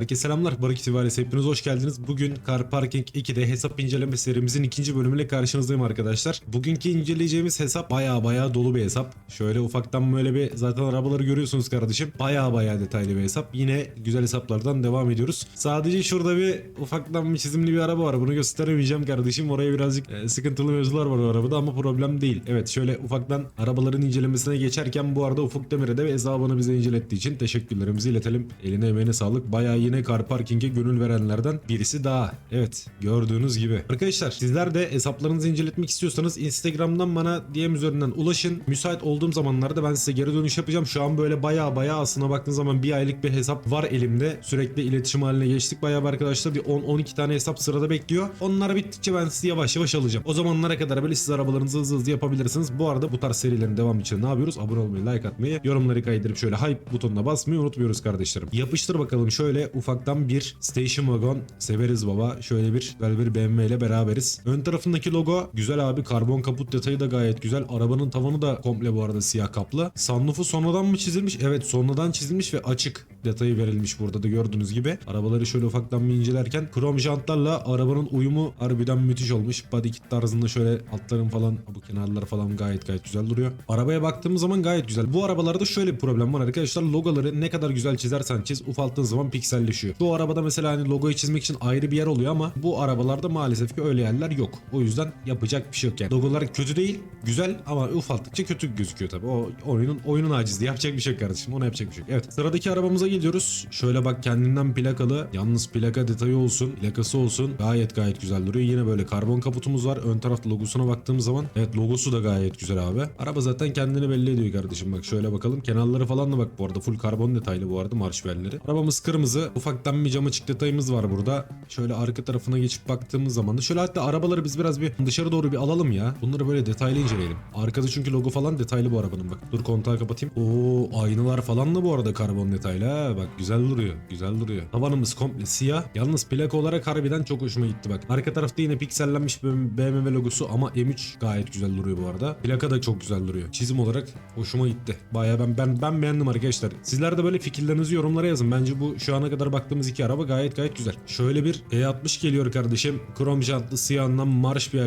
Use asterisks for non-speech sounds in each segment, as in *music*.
Herkese selamlar. Barık itibariyle hepiniz hoş geldiniz. Bugün Car Parking 2'de hesap inceleme serimizin ikinci bölümüyle karşınızdayım arkadaşlar. Bugünkü inceleyeceğimiz hesap baya baya dolu bir hesap. Şöyle ufaktan böyle bir zaten arabaları görüyorsunuz kardeşim. Baya baya detaylı bir hesap. Yine güzel hesaplardan devam ediyoruz. Sadece şurada bir ufaktan bir çizimli bir araba var. Bunu gösteremeyeceğim kardeşim. Oraya birazcık e, sıkıntılı mevzular var o arabada ama problem değil. Evet şöyle ufaktan arabaların incelemesine geçerken bu arada Ufuk Demir'e de ve hesabını bize incelettiği için teşekkürlerimizi iletelim. Eline emeğine sağlık. Baya yine car parking'e gönül verenlerden birisi daha. Evet gördüğünüz gibi. Arkadaşlar sizler de hesaplarınızı inceletmek istiyorsanız Instagram'dan bana DM üzerinden ulaşın. Müsait olduğum zamanlarda ben size geri dönüş yapacağım. Şu an böyle baya baya aslına baktığınız zaman bir aylık bir hesap var elimde. Sürekli iletişim haline geçtik. Baya bir arkadaşlar bir 10-12 tane hesap sırada bekliyor. Onlar bittikçe ben sizi yavaş yavaş alacağım. O zamanlara kadar böyle siz arabalarınızı hızlı hızlı yapabilirsiniz. Bu arada bu tarz serilerin devamı için ne yapıyoruz? Abone olmayı, like atmayı, yorumları kaydırıp şöyle hype butonuna basmayı unutmuyoruz kardeşlerim. Yapıştır bakalım şöyle ufaktan bir station wagon severiz baba. Şöyle bir güzel bir BMW ile beraberiz. Ön tarafındaki logo güzel abi. Karbon kaput detayı da gayet güzel. Arabanın tavanı da komple bu arada siyah kaplı. Sunroof'u sonradan mı çizilmiş? Evet sonradan çizilmiş ve açık detayı verilmiş burada da gördüğünüz gibi. Arabaları şöyle ufaktan bir incelerken krom jantlarla arabanın uyumu harbiden müthiş olmuş. Body kit tarzında şöyle altların falan bu kenarlar falan gayet gayet güzel duruyor. Arabaya baktığımız zaman gayet güzel. Bu arabalarda şöyle bir problem var arkadaşlar. Logoları ne kadar güzel çizersen çiz ufalttığın zaman pikselleşiyor. Bu arabada mesela hani logoyu çizmek için ayrı bir yer oluyor ama bu arabalarda maalesef ki öyle yerler yok. O yüzden yapacak bir şey yok yani. Logolar kötü değil, güzel ama ufalttıkça kötü gözüküyor tabii. O oyunun oyunun acizliği. Yapacak bir şey yok kardeşim. Ona yapacak bir şey yok. Evet. Sıradaki arabamıza gidiyoruz. Şöyle bak kendinden plakalı. Yalnız plaka detayı olsun, plakası olsun. Gayet gayet güzel duruyor. Yine böyle karbon kaputumuz var. Ön tarafta logosuna baktığımız zaman evet logosu da gayet güzel abi. Araba zaten kendini belli ediyor kardeşim. Bak şöyle bakalım. Kenarları falan da bak bu arada full karbon detaylı bu arada marş belleri. Arabamız kırmızı. Ufaktan bir cam açık detayımız var burada. Şöyle arka tarafına geçip baktığımız zaman da şöyle hatta arabaları biz biraz bir dışarı doğru bir alalım ya. Bunları böyle detaylı inceleyelim. Arkada çünkü logo falan detaylı bu arabanın bak. Dur kontağı kapatayım. Oo aynalar falan da bu arada karbon detaylı ha. Bak güzel duruyor. Güzel duruyor. Tavanımız komple siyah. Yalnız plaka olarak harbiden çok hoşuma gitti bak. Arka tarafta yine piksellenmiş BMW logosu ama M3 gayet güzel duruyor bu arada. Plaka da çok güzel duruyor. Çizim olarak hoşuma gitti. Baya ben ben ben beğendim arkadaşlar. Sizler de böyle fikirlerinizi yorumlara yazın. Bence bu şu ana kadar baktığımız iki araba gayet gayet güzel. Şöyle bir E60 geliyor kardeşim. Krom jantlı siyahından marş bir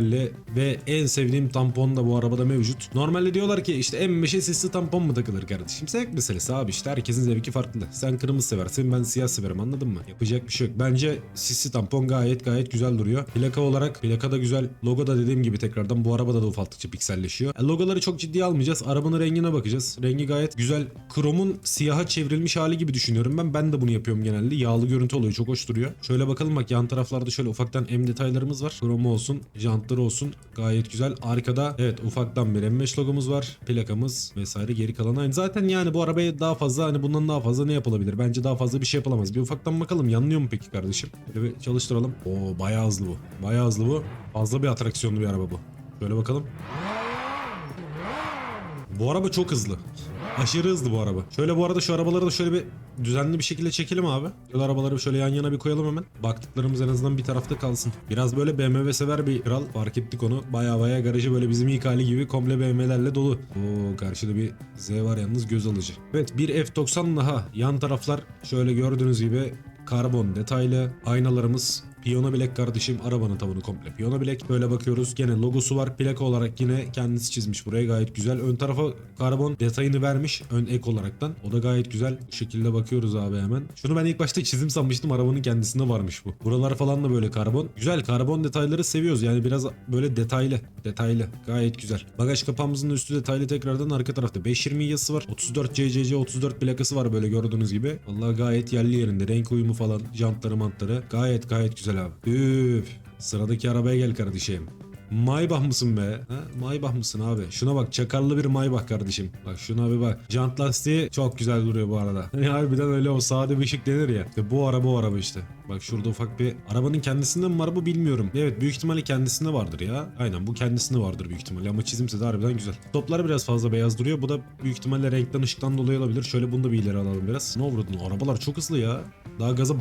ve en sevdiğim tampon da bu arabada mevcut. Normalde diyorlar ki işte M5'e sisli tampon mu takılır kardeşim? Zevk meselesi abi işte herkesin zevki farklı. Sen kırmızı seversin ben siyah severim anladın mı? Yapacak bir şey yok. Bence sisli tampon gayet gayet güzel duruyor. Plaka olarak plaka da güzel. Logo da dediğim gibi tekrardan bu arabada da ufalttıkça pikselleşiyor. E, logoları çok ciddiye almayacağız. Arabanın rengine bakacağız. Rengi gayet güzel. Kromun siyaha çevrilmiş hali gibi düşünüyorum ben. Ben de bunu yapıyorum genelde. Yağlı görüntü oluyor. Çok hoş duruyor. Şöyle bakalım bak yan taraflarda şöyle ufaktan M detaylarımız var. Kromu olsun, jantları olsun. Gayet güzel. Arkada evet ufaktan bir M5 logomuz var. Plakamız vesaire geri kalan aynı. Zaten yani bu arabaya daha fazla hani bundan daha fazla ne yapılabilir? Bence daha fazla bir şey yapılamaz. Bir ufaktan bakalım yanlıyor mu peki kardeşim? Böyle bir çalıştıralım. Oo bayağı hızlı bu. Bayağı hızlı bu. Fazla bir atraksiyonlu bir araba bu. Şöyle bakalım. Bu araba çok hızlı. Aşırı hızlı bu araba. Şöyle bu arada şu arabaları da şöyle bir düzenli bir şekilde çekelim abi. Şöyle arabaları şöyle yan yana bir koyalım hemen. Baktıklarımız en azından bir tarafta kalsın. Biraz böyle BMW sever bir kral. Fark ettik onu. Baya baya garajı böyle bizim ilk hali gibi komple BMW'lerle dolu. Oo karşıda bir Z var yalnız göz alıcı. Evet bir F90 daha. Yan taraflar şöyle gördüğünüz gibi karbon detaylı. Aynalarımız Piyano bilek kardeşim arabanın tavanı komple piyano bilek. Böyle bakıyoruz gene logosu var. Plaka olarak yine kendisi çizmiş buraya gayet güzel. Ön tarafa karbon detayını vermiş ön ek olaraktan. O da gayet güzel. Bu şekilde bakıyoruz abi hemen. Şunu ben ilk başta çizim sanmıştım arabanın kendisinde varmış bu. Buralar falan da böyle karbon. Güzel karbon detayları seviyoruz yani biraz böyle detaylı. Detaylı. Gayet güzel. Bagaj kapağımızın üstü detaylı tekrardan arka tarafta 520 yazısı var. 34 CCC 34 plakası var böyle gördüğünüz gibi. Vallahi gayet yerli yerinde. Renk uyumu falan. Jantları mantları. Gayet gayet güzel abi. Üf. Sıradaki arabaya gel kardeşim. Maybach mısın be? Ha? Maybach mısın abi? Şuna bak çakarlı bir Maybach kardeşim. Bak şuna bir bak. Jant lastiği çok güzel duruyor bu arada. *laughs* Hani harbiden öyle o sade bir ışık denir ya. İşte bu araba o araba işte. Bak şurada ufak bir arabanın kendisinde mi var bu bilmiyorum. Evet büyük ihtimalle kendisinde vardır ya. Aynen bu kendisinde vardır büyük ihtimalle ama çizimse de harbiden güzel. Toplar biraz fazla beyaz duruyor. Bu da büyük ihtimalle renkten ışıktan dolayı olabilir. Şöyle bunu da bir ileri alalım biraz. Ne vurdun? Arabalar çok hızlı ya. Daha gaza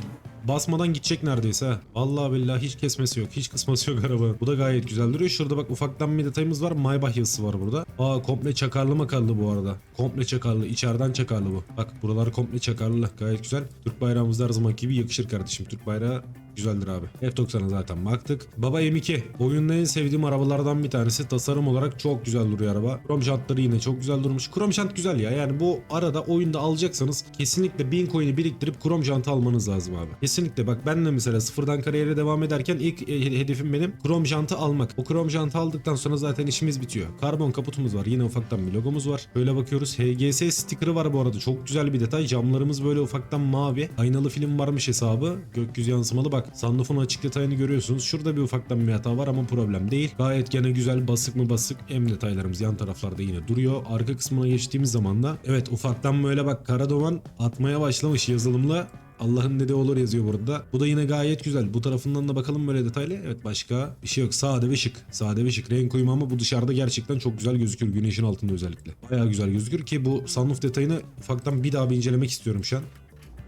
basmadan gidecek neredeyse ha. Vallahi billahi hiç kesmesi yok. Hiç kısması yok *laughs* arabanın. Bu da gayet güzel duruyor. Şurada bak ufaktan bir detayımız var. Maybach yazısı var burada. Aa komple çakarlı makarlı bu arada. Komple çakarlı. İçeriden çakarlı bu. Bak buralar komple çakarlı. Gayet güzel. Türk bayrağımız her zaman gibi yakışır kardeşim. Türk bayrağı güzeldir abi. F90'a zaten baktık. Baba M2. Oyunda en sevdiğim arabalardan bir tanesi. Tasarım olarak çok güzel duruyor araba. Krom jantları yine çok güzel durmuş. Krom jant güzel ya. Yani bu arada oyunda alacaksanız kesinlikle 1000 coin'i biriktirip krom jant almanız lazım abi. Kesinlikle bak ben de mesela sıfırdan kariyere devam ederken ilk e, hedefim benim krom jantı almak. O krom jantı aldıktan sonra zaten işimiz bitiyor. Karbon kaputumuz var. Yine ufaktan bir logomuz var. Böyle bakıyoruz. HGS sticker'ı var bu arada. Çok güzel bir detay. Camlarımız böyle ufaktan mavi. Aynalı film varmış hesabı. Gökyüzü yansımalı bak. Sunroof'un açık detayını görüyorsunuz. Şurada bir ufaktan bir hata var ama problem değil. Gayet gene güzel basık mı basık. M detaylarımız yan taraflarda yine duruyor. Arka kısmına geçtiğimiz zaman da evet ufaktan böyle bak kara duman atmaya başlamış yazılımla. Allah'ın dediği olur yazıyor burada. Bu da yine gayet güzel. Bu tarafından da bakalım böyle detaylı. Evet başka bir şey yok. Sade ve şık. Sade ve şık. Renk uyumu ama bu dışarıda gerçekten çok güzel gözükür. Güneşin altında özellikle. Bayağı güzel gözükür ki bu sunroof detayını ufaktan bir daha bir incelemek istiyorum şu an.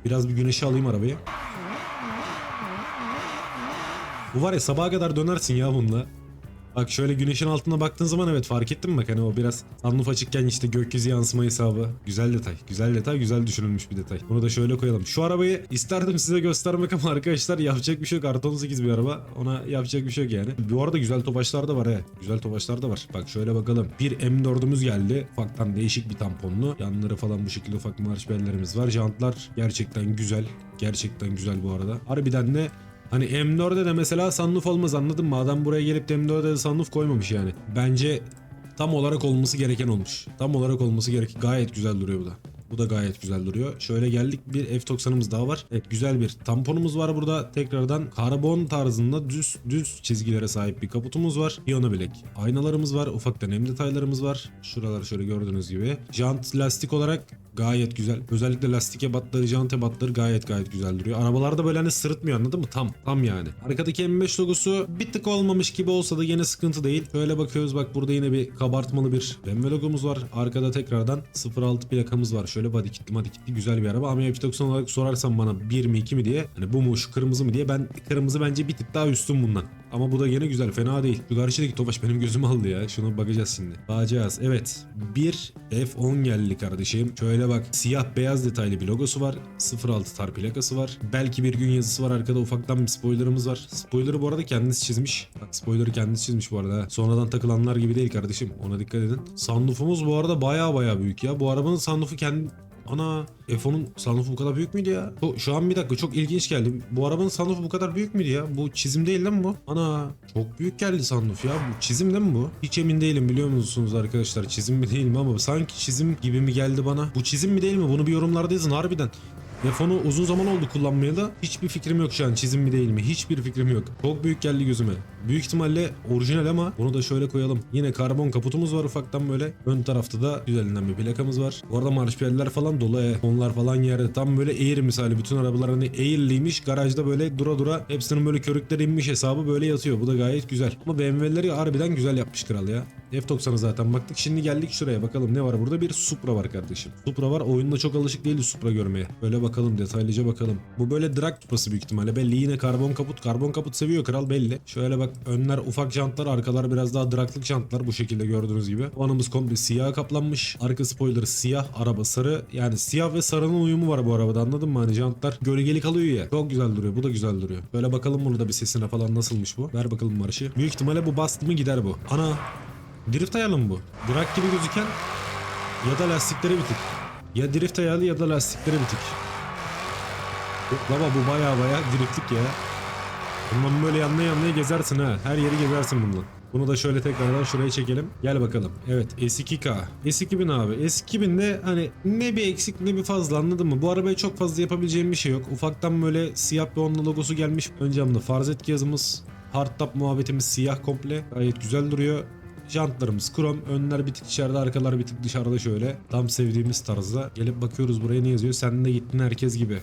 Biraz bir güneşe alayım arabayı. Bu var ya sabaha kadar dönersin ya bununla. Bak şöyle güneşin altına baktığın zaman evet fark ettin mi bak hani o biraz sunroof açıkken işte gökyüzü yansıma hesabı. Güzel detay. Güzel detay. Güzel düşünülmüş bir detay. Bunu da şöyle koyalım. Şu arabayı isterdim size göstermek ama *laughs* arkadaşlar yapacak bir şey yok. Artı 18 bir araba. Ona yapacak bir şey yok yani. Bu arada güzel topaçlar da var he. Güzel topaçlar da var. Bak şöyle bakalım. Bir M4'ümüz geldi. Ufaktan değişik bir tamponlu. Yanları falan bu şekilde ufak marş bellerimiz var. Jantlar gerçekten güzel. Gerçekten güzel bu arada. Harbiden de Hani M4'de de mesela sunroof olmaz anladın mı? Adam buraya gelip de M4'de de sunroof koymamış yani. Bence tam olarak olması gereken olmuş. Tam olarak olması gerek. Gayet güzel duruyor bu da. Bu da gayet güzel duruyor. Şöyle geldik bir F90'ımız daha var. Evet güzel bir tamponumuz var burada. Tekrardan karbon tarzında düz düz çizgilere sahip bir kaputumuz var. Piyano bilek. Aynalarımız var. Ufaktan hem detaylarımız var. Şuralar şöyle gördüğünüz gibi. Jant lastik olarak gayet güzel. Özellikle lastik ebatları, jant ebatları gayet gayet güzel duruyor. Arabalarda böyle hani sırıtmıyor anladın mı? Tam. Tam yani. Arkadaki M5 logosu bir tık olmamış gibi olsa da yine sıkıntı değil. Şöyle bakıyoruz bak burada yine bir kabartmalı bir BMW logomuz var. Arkada tekrardan 06 plakamız var. Şöyle body kitli body kitli güzel bir araba. Ama F90 olarak sorarsan bana 1 mi 2 mi diye. Hani bu mu şu kırmızı mı diye. Ben kırmızı bence bir tık daha üstün bundan. Ama bu da gene güzel fena değil. Şu karşıdaki Tofaş benim gözümü aldı ya. Şuna bakacağız şimdi. Bakacağız. Evet. Bir F10 geldi kardeşim. Şöyle bak. Siyah beyaz detaylı bir logosu var. 06 tar plakası var. Belki bir gün yazısı var. Arkada ufaktan bir spoilerımız var. Spoiler'ı bu arada kendisi çizmiş. Bak spoiler'ı kendisi çizmiş bu arada. Sonradan takılanlar gibi değil kardeşim. Ona dikkat edin. Sunroof'umuz bu arada baya baya büyük ya. Bu arabanın sunroof'u kendi Ana F10'un sunroofu bu kadar büyük müydü ya? Bu, şu an bir dakika çok ilginç geldi. Bu arabanın sunroofu bu kadar büyük müydü ya? Bu çizim değil mi bu? Ana çok büyük geldi sunroof ya. Bu çizim değil mi bu? Hiç emin değilim biliyor musunuz arkadaşlar? Çizim mi değil mi ama sanki çizim gibi mi geldi bana? Bu çizim mi değil mi? Bunu bir yorumlarda yazın harbiden. F10'u uzun zaman oldu kullanmayalı. Hiçbir fikrim yok şu an çizim mi değil mi? Hiçbir fikrim yok. Çok büyük geldi gözüme. Büyük ihtimalle orijinal ama bunu da şöyle koyalım. Yine karbon kaputumuz var ufaktan böyle. Ön tarafta da güzelinden bir plakamız var. Bu arada marşpiyeller falan dolu. he. Onlar falan yerde. Tam böyle Air misali. Bütün arabalar hani Air'liymiş. Garajda böyle dura dura hepsinin böyle körükleri inmiş hesabı böyle yatıyor. Bu da gayet güzel. Ama BMW'leri harbiden güzel yapmış kral ya. F90'a zaten baktık. Şimdi geldik şuraya bakalım ne var burada? Bir Supra var kardeşim. Supra var. Oyunda çok alışık değiliz Supra görmeye. Böyle bakalım detaylıca bakalım. Bu böyle drag Supra'sı büyük ihtimalle. Belli yine karbon kaput. Karbon kaput seviyor kral belli. Şöyle bak önler ufak jantlar arkalar biraz daha draglık jantlar bu şekilde gördüğünüz gibi. Vanımız komple siyah kaplanmış. Arka spoiler siyah. Araba sarı. Yani siyah ve sarının uyumu var bu arabada anladın mı? Hani jantlar gölgeli kalıyor ya. Çok güzel duruyor. Bu da güzel duruyor. Böyle bakalım bunu da bir sesine falan nasılmış bu. Ver bakalım marşı. Büyük ihtimalle bu bastı mı gider bu. Ana Drift ayarlı mı bu? Drag gibi gözüken ya da lastikleri bitik. Ya drift ayarlı ya da lastikleri bitik. Baba bu baya baya driftlik ya. Bundan böyle yanına yanına gezersin ha. Her yeri gezersin bundan. Bunu da şöyle tekrardan şuraya çekelim. Gel bakalım. Evet S2K. S2000 abi. S2000'de hani ne bir eksik ne bir fazla anladın mı? Bu arabaya çok fazla yapabileceğim bir şey yok. Ufaktan böyle siyah bir onunla logosu gelmiş. Ön camda farzet yazımız. Hardtop muhabbetimiz siyah komple. Gayet güzel duruyor. Jantlarımız krom. Önler bir tık içeride arkalar bir tık dışarıda şöyle. Tam sevdiğimiz tarzda. Gelip bakıyoruz buraya ne yazıyor. Sen de gittin herkes gibi.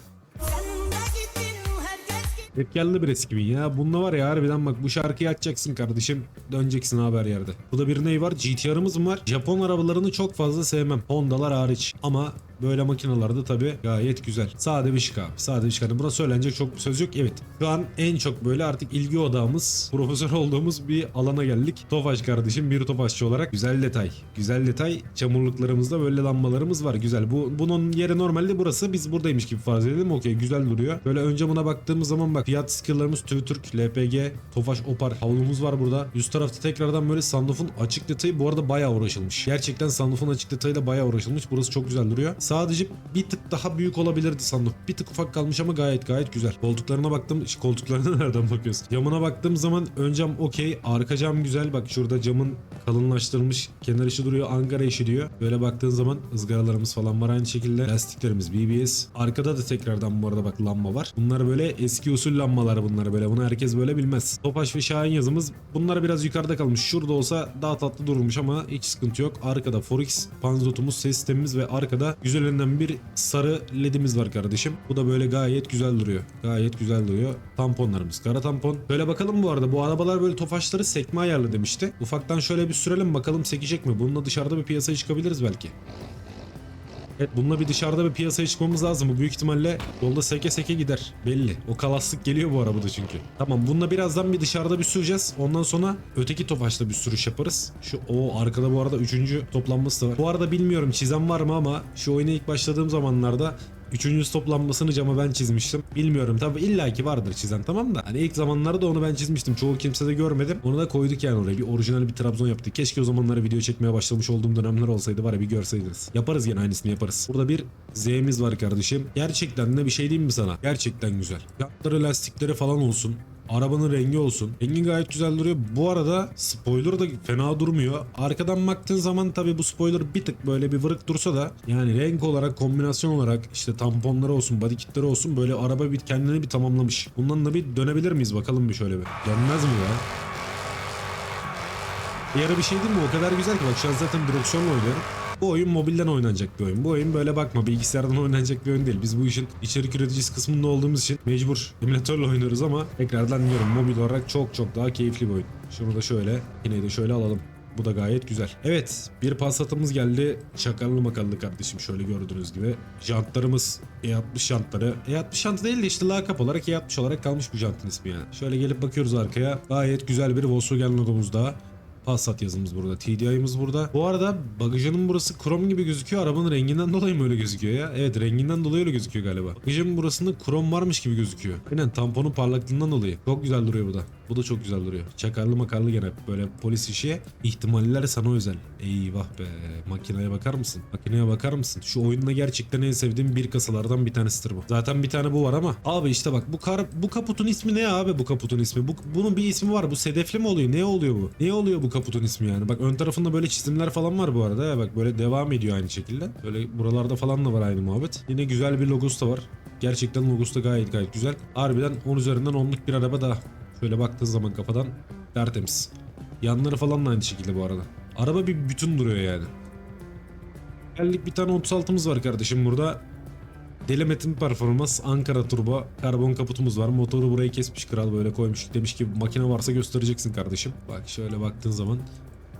Efkarlı bir eski ya. Bunda var ya harbiden bak bu şarkıyı açacaksın kardeşim. Döneceksin abi her yerde. Burada bir ney var? GTR'ımız mı var? Japon arabalarını çok fazla sevmem. Honda'lar hariç. Ama böyle makinalarda tabi gayet güzel. Sade bir şık abi. Sade bir şık. Hani buna söylenecek çok bir söz yok. Evet. Şu an en çok böyle artık ilgi odağımız, *laughs* profesör olduğumuz bir alana geldik. Tofaş kardeşim bir tofaşçı olarak güzel detay. Güzel detay. Çamurluklarımızda böyle lambalarımız var. Güzel. Bu bunun yeri normalde burası. Biz buradaymış gibi farz edelim. Okey güzel duruyor. Böyle önce buna baktığımız zaman bak fiyat skill'larımız TÜVTÜRK, LPG, Tofaş Opar havlumuz var burada. Üst tarafta tekrardan böyle sunroof'un açık detayı bu arada bayağı uğraşılmış. Gerçekten sunroof'un açık detayıyla bayağı uğraşılmış. Burası çok güzel duruyor. Sadece bir tık daha büyük olabilirdi sunroof. Bir tık ufak kalmış ama gayet gayet güzel. Koltuklarına baktım. Ş- Koltuklarına *laughs* nereden bakıyorsun? Camına baktığım zaman ön cam okey. Arka cam güzel. Bak şurada camın kalınlaştırılmış. Kenar işi duruyor. Ankara işi diyor. Böyle baktığın zaman ızgaralarımız falan var aynı şekilde. Lastiklerimiz BBS. Arkada da tekrardan bu arada bak lamba var. Bunlar böyle eski usul lambalar bunlar böyle. Bunu herkes böyle bilmez. Topaş ve Şahin yazımız. Bunlar biraz yukarıda kalmış. Şurada olsa daha tatlı durmuş ama hiç sıkıntı yok. Arkada Forex panzotumuz, ses sistemimiz ve arkada güzelinden bir sarı ledimiz var kardeşim. Bu da böyle gayet güzel duruyor. Gayet güzel duruyor. Tamponlarımız kara tampon. Böyle bakalım bu arada. Bu arabalar böyle tofaşları sekme ayarlı demişti. Ufaktan şöyle bir sürelim bakalım sekecek mi? Bununla dışarıda bir piyasaya çıkabiliriz belki. Evet bununla bir dışarıda bir piyasaya çıkmamız lazım. Bu büyük ihtimalle yolda seke seke gider. Belli. O kalaslık geliyor bu arabada çünkü. Tamam bununla birazdan bir dışarıda bir süreceğiz. Ondan sonra öteki tofaşla bir sürüş yaparız. Şu o arkada bu arada üçüncü toplanması da var. Bu arada bilmiyorum çizen var mı ama şu oyuna ilk başladığım zamanlarda Üçüncü toplanmasını cama ben çizmiştim. Bilmiyorum tabi illaki vardır çizen tamam da. Hani ilk zamanlarda onu ben çizmiştim. Çoğu kimse de görmedim. Onu da koyduk yani oraya. Bir orijinal bir Trabzon yaptık. Keşke o zamanları video çekmeye başlamış olduğum dönemler olsaydı var ya bir görseydiniz. Yaparız yine aynısını yaparız. Burada bir Z'miz var kardeşim. Gerçekten de bir şey diyeyim mi sana? Gerçekten güzel. Yatları lastikleri falan olsun. Arabanın rengi olsun. Rengi gayet güzel duruyor. Bu arada spoiler da fena durmuyor. Arkadan baktığın zaman tabii bu spoiler bir tık böyle bir vırık dursa da yani renk olarak, kombinasyon olarak işte tamponları olsun, body kitleri olsun böyle araba bir kendini bir tamamlamış. Bundan da bir dönebilir miyiz bakalım bir şöyle bir. Dönmez mi ya? Bir bir şey değil mi? O kadar güzel ki bak şu an zaten direksiyonla oynuyorum. Bu oyun mobilden oynanacak bir oyun. Bu oyun böyle bakma bilgisayardan oynanacak bir oyun değil. Biz bu işin içerik üreticisi kısmında olduğumuz için mecbur emülatörle oynuyoruz ama tekrardan diyorum mobil olarak çok çok daha keyifli bir oyun. Şunu da şöyle yine de şöyle alalım. Bu da gayet güzel. Evet bir Passat'ımız geldi. Çakarlı makallı kardeşim şöyle gördüğünüz gibi. Jantlarımız E60 jantları. E60 jantı değil de işte lakap olarak E60 olarak kalmış bu jantın ismi yani. Şöyle gelip bakıyoruz arkaya. Gayet güzel bir Volkswagen logomuz daha. Passat yazımız burada. TDI'miz burada. Bu arada bagajının burası krom gibi gözüküyor. Arabanın renginden dolayı mı öyle gözüküyor ya? Evet renginden dolayı öyle gözüküyor galiba. Bagajın burasında krom varmış gibi gözüküyor. Aynen tamponun parlaklığından dolayı. Çok güzel duruyor bu da. Bu da çok güzel duruyor. Çakarlı makarlı gene böyle polis işi. ihtimaller sana özel. Eyvah be. Makineye bakar mısın? Makineye bakar mısın? Şu oyunda gerçekten en sevdiğim bir kasalardan bir tanesidir bu. Zaten bir tane bu var ama. Abi işte bak bu kar bu kaputun ismi ne abi bu kaputun ismi? Bu, bunun bir ismi var. Bu sedefli mi oluyor? Ne oluyor bu? Ne oluyor bu kaputun ismi yani? Bak ön tarafında böyle çizimler falan var bu arada. Bak böyle devam ediyor aynı şekilde. Böyle buralarda falan da var aynı muhabbet. Yine güzel bir logosu da var. Gerçekten logosu da gayet gayet güzel. Harbiden 10 üzerinden 10'luk bir araba daha. Şöyle baktığın zaman kafadan tertemiz. Yanları falan da aynı şekilde bu arada. Araba bir bütün duruyor yani. Geldik bir tane 36'mız var kardeşim burada. Deli Metin performans Ankara turbo karbon kaputumuz var. Motoru buraya kesmiş kral böyle koymuş. Demiş ki makine varsa göstereceksin kardeşim. Bak şöyle baktığın zaman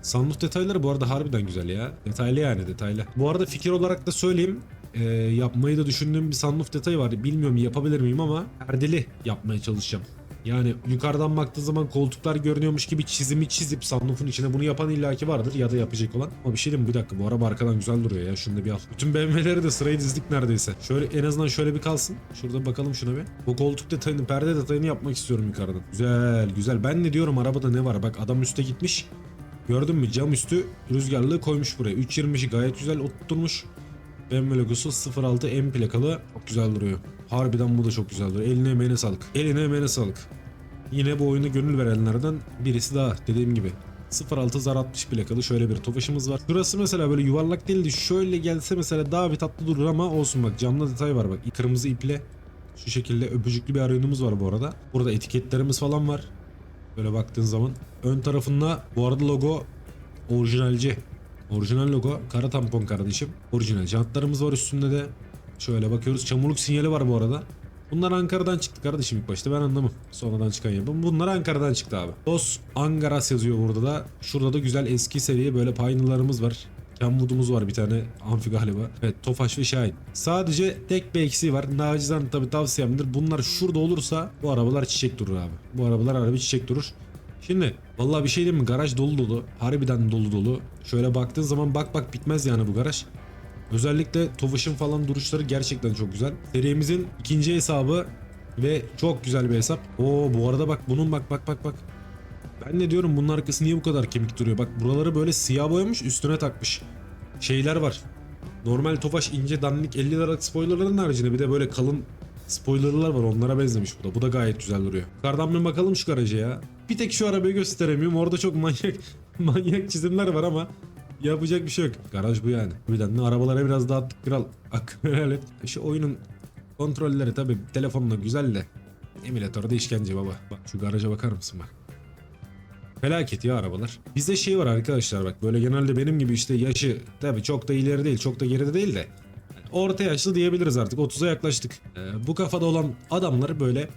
Sunroof detayları bu arada harbiden güzel ya. Detaylı yani detaylı. Bu arada fikir olarak da söyleyeyim. Ee, yapmayı da düşündüğüm bir sunroof detayı var. Bilmiyorum yapabilir miyim ama perdeli yapmaya çalışacağım. Yani yukarıdan baktığı zaman koltuklar görünüyormuş gibi çizimi çizip sunroof'un içine bunu yapan illaki vardır ya da yapacak olan. Ama bir şey diyeyim bir dakika bu araba arkadan güzel duruyor ya. Şunu da bir al. Bütün BMW'leri de sırayı dizdik neredeyse. Şöyle en azından şöyle bir kalsın. Şurada bakalım şuna bir. Bu koltuk detayını, perde detayını yapmak istiyorum yukarıdan. Güzel güzel. Ben ne diyorum arabada ne var? Bak adam üste gitmiş. Gördün mü cam üstü rüzgarlığı koymuş buraya. 3.20'şi gayet güzel oturtmuş. BMW logosu 06 M plakalı. Çok güzel duruyor. Harbiden bu da çok güzel duruyor. Eline emeğine sağlık. Eline emeğine sağlık. Yine bu oyunu gönül verenlerden birisi daha dediğim gibi. 06 zar 60 plakalı şöyle bir tofaşımız var. Şurası mesela böyle yuvarlak değil de şöyle gelse mesela daha bir tatlı durur ama olsun bak camda detay var bak. Kırmızı iple şu şekilde öpücüklü bir arayonumuz var bu arada. Burada etiketlerimiz falan var. Böyle baktığın zaman. Ön tarafında bu arada logo orijinalci. Orijinal logo. Kara tampon kardeşim. Orijinal jantlarımız var üstünde de. Şöyle bakıyoruz. Çamurluk sinyali var bu arada. Bunlar Ankara'dan çıktı kardeşim ilk başta ben anlamam. Sonradan çıkan yapım. Bunlar Ankara'dan çıktı abi. Dos Angaras yazıyor burada da. Şurada da güzel eski seviye böyle paynalarımız var. Kenwood'umuz var bir tane amfi galiba. Evet Tofaş ve Şahin. Sadece tek bir eksiği var. Nacizane tabi tavsiyemdir. Bunlar şurada olursa bu arabalar çiçek durur abi. Bu arabalar harbi çiçek durur. Şimdi vallahi bir şey diyeyim mi? Garaj dolu dolu. Harbiden dolu dolu. Şöyle baktığın zaman bak bak bitmez yani bu garaj. Özellikle Tofaş'ın falan duruşları gerçekten çok güzel. Serimizin ikinci hesabı ve çok güzel bir hesap. Oo bu arada bak bunun bak bak bak bak. Ben ne diyorum bunun arkası niye bu kadar kemik duruyor? Bak buraları böyle siyah boyamış üstüne takmış. Şeyler var. Normal Tofaş ince dandik 50 liralık spoilerların haricinde bir de böyle kalın spoilerlar var onlara benzemiş bu da. Bu da gayet güzel duruyor. Yukarıdan bir bakalım şu garaja ya. Bir tek şu arabayı gösteremiyorum. Orada çok manyak *laughs* manyak çizimler var ama yapacak bir şey yok. Garaj bu yani. Bir de arabalara biraz daha attık kral. *laughs* Helal et. Şu oyunun kontrolleri tabi telefonla güzel de emülatörde işkence baba. Bak şu garaja bakar mısın bak. Felaket ya arabalar. Bizde şey var arkadaşlar bak böyle genelde benim gibi işte yaşı tabi çok da ileri değil çok da geride değil de orta yaşlı diyebiliriz artık 30'a yaklaştık. Ee, bu kafada olan adamlar böyle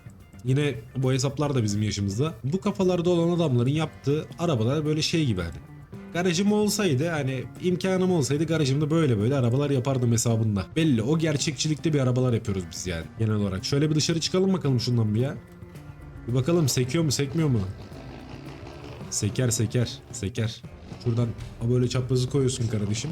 yine bu hesaplar da bizim yaşımızda. Bu kafalarda olan adamların yaptığı arabalar böyle şey gibi hani. Garajım olsaydı hani imkanım olsaydı garajımda böyle böyle arabalar yapardım hesabında. Belli o gerçekçilikte bir arabalar yapıyoruz biz yani genel olarak. Şöyle bir dışarı çıkalım bakalım şundan bir ya. Bir bakalım sekiyor mu sekmiyor mu? Seker seker seker. Şuradan böyle çaprazı koyuyorsun kardeşim.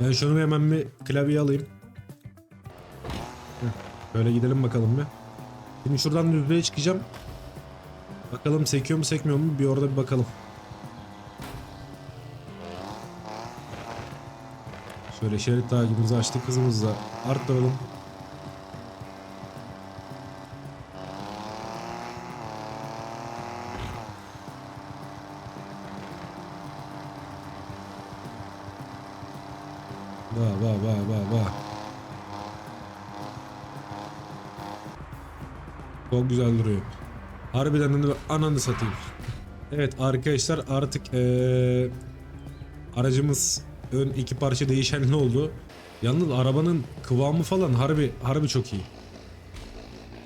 Ben şunu hemen bir klavye alayım. Böyle gidelim bakalım bir. Şimdi şuradan düzlüğe çıkacağım. Bakalım sekiyor mu sekmiyor mu bir orada bir bakalım. Şöyle şerit takibimizi açtık hızımızı da arttıralım. Vah vah vah vah vah. Çok güzel duruyor. Harbiden de ananı satayım. Evet arkadaşlar artık eee, aracımız ön iki parça değişenli oldu. Yalnız arabanın kıvamı falan harbi harbi çok iyi.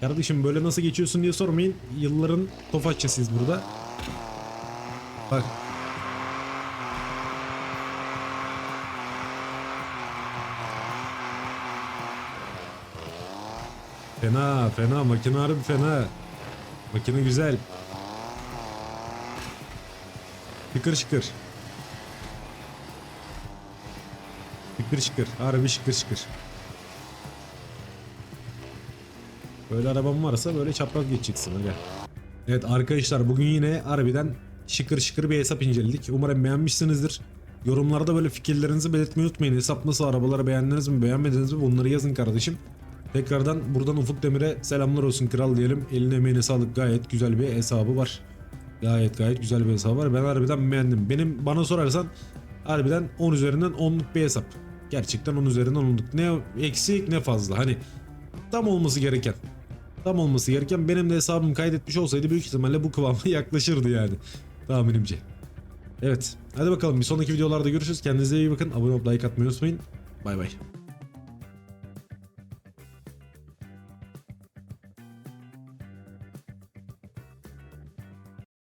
Kardeşim böyle nasıl geçiyorsun diye sormayın. Yılların tofaşçısıyız burada. Bak Fena fena makine harbi fena. Makine güzel. Şıkır şıkır. Şıkır şıkır. Harbi şıkır şıkır. Böyle arabam varsa böyle çapraz geçeceksin aga. Evet arkadaşlar bugün yine harbiden şıkır şıkır bir hesap inceledik. Umarım beğenmişsinizdir. Yorumlarda böyle fikirlerinizi belirtmeyi unutmayın. Hesap nasıl arabaları beğendiniz mi beğenmediniz mi bunları yazın kardeşim. Tekrardan buradan Ufuk Demir'e selamlar olsun kral diyelim. Eline emeğine sağlık gayet güzel bir hesabı var. Gayet gayet güzel bir hesabı var. Ben harbiden beğendim. Benim bana sorarsan harbiden 10 üzerinden 10'luk bir hesap. Gerçekten 10 üzerinden 10'luk. Ne eksik ne fazla. Hani tam olması gereken. Tam olması gereken benim de hesabım kaydetmiş olsaydı büyük ihtimalle bu kıvama *laughs* yaklaşırdı yani. Tahminimce. Evet. Hadi bakalım bir sonraki videolarda görüşürüz. Kendinize iyi bakın. Abone olup like atmayı unutmayın. Bay bay.